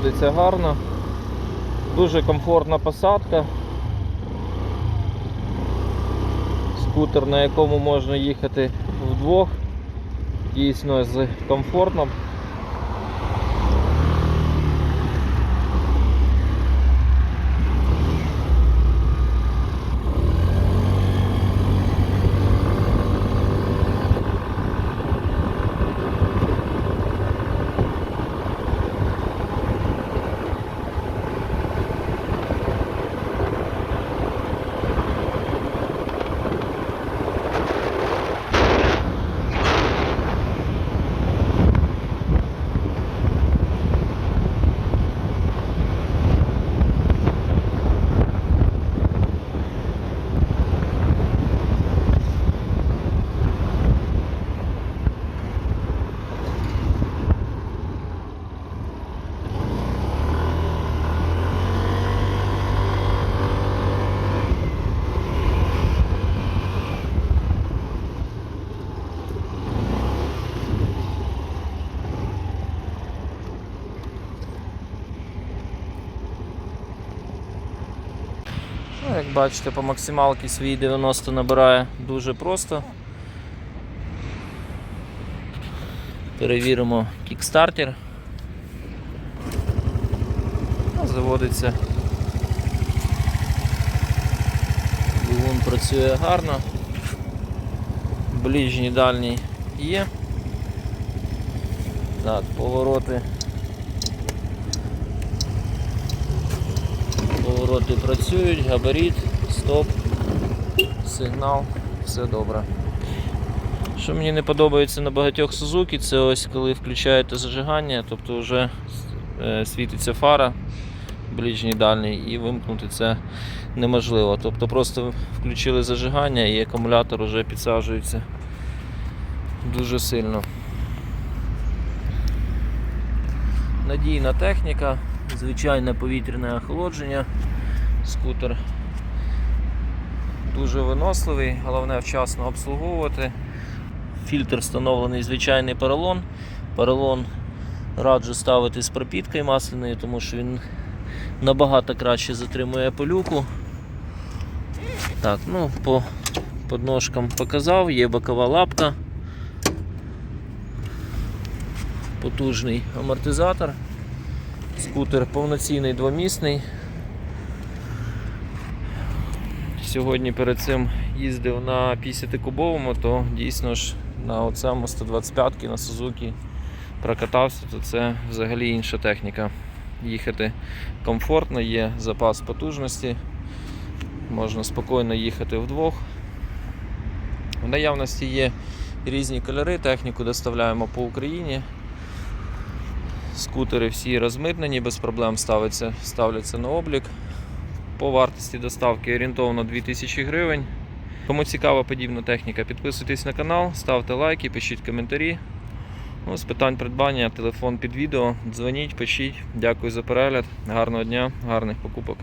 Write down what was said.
заводиться гарно. Дуже комфортна посадка. Скутер, на якому можна їхати вдвох, дійсно з комфортом. Ну, як бачите, по максималці свій 90 набирає дуже просто. Перевіримо кікстартер. Ну, Заводиться. Двигун працює гарно. Ближній дальній є. Так, повороти. Повороти працюють, габарит, стоп, сигнал, все добре. Що мені не подобається на багатьох Suzuki, це ось коли включаєте зажигання, тобто вже е, світиться фара ближній дальній і вимкнути це неможливо. Тобто просто включили зажигання і акумулятор вже підсаджується дуже сильно. Надійна техніка, звичайне повітряне охолодження. Скутер дуже виносливий, головне вчасно обслуговувати. Фільтр встановлений звичайний поролон. Поролон раджу ставити з пропіткою масляною, тому що він набагато краще затримує пилюку. Так, ну по подножкам показав, є бокова лапка, потужний амортизатор. Скутер повноцінний двомісний. Сьогодні перед цим їздив на 50-кубовому, то дійсно ж на оцьому 125 на Сузуки прокатався, то це взагалі інша техніка. Їхати комфортно, є запас потужності, можна спокійно їхати вдвох. В наявності є різні кольори, техніку доставляємо по Україні. Скутери всі розмитнені, без проблем ставляться, ставляться на облік. По вартості доставки орієнтовно 2000 гривень. Кому цікава подібна техніка, підписуйтесь на канал, ставте лайки, пишіть коментарі. Ну, з питань придбання, телефон під відео. Дзвоніть, пишіть. Дякую за перегляд. Гарного дня, гарних покупок.